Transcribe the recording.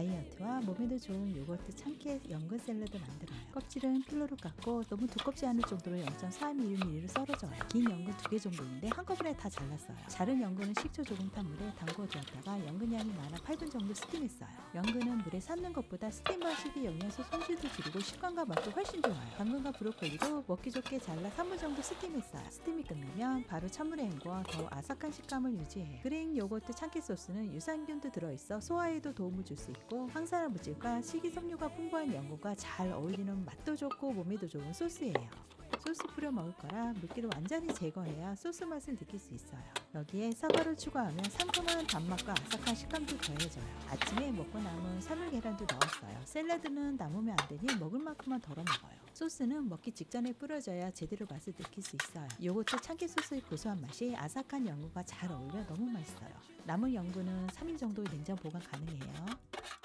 다이어트와 몸에도 좋은 요거트 참깨 연근 샐러드 만들어요. 껍질은 필러로 깎고 너무 두껍지 않을 정도로 0.4mm로 썰어줘요. 긴 연근 두 개 정도인데 한꺼번에 다 잘랐어요. 자른 연근은 식초 조금 탄 물에 담궈 주었다가 연근 양이 많아 8분 정도 스팀했어요. 연근은 물에 삶는 것보다 스팀 방식이 영양소 손실도 줄이고 식감과 맛도 훨씬 좋아요. 당근과 브로콜리도 먹기 좋게 잘라 3분 정도 스팀했어요. 스팀이 끝나면 바로 찬물에 헹궈 더 아삭한 식감을 유지해요. 그릭 요거트 참깨 소스는 유산균도 들어있어 소화에도 도움을 줄 수 있고 항산화 물질과 식이섬유가 풍부한 연근과 잘 어울리는 맛도 좋고 몸에도 좋은 소스예요. 소스 뿌려 먹을 거라 물기를 완전히 제거해야 소스 맛을 느낄 수 있어요. 여기에 사과를 추가하면 상큼한 단맛과 아삭한 식감도 더해져요. 아침에 먹고 남은 삶은 계란도 넣었어요. 샐러드는 남으면 안 되니 먹을 만큼만 덜어 먹어요. 소스는 먹기 직전에 뿌려져야 제대로 맛을 느낄 수 있어요. 요거트 참깨 소스의 고소한 맛이 아삭한 연근과 잘 어울려 너무 맛있어요. 남은 연근은 3일 정도 냉장 보관 가능해요.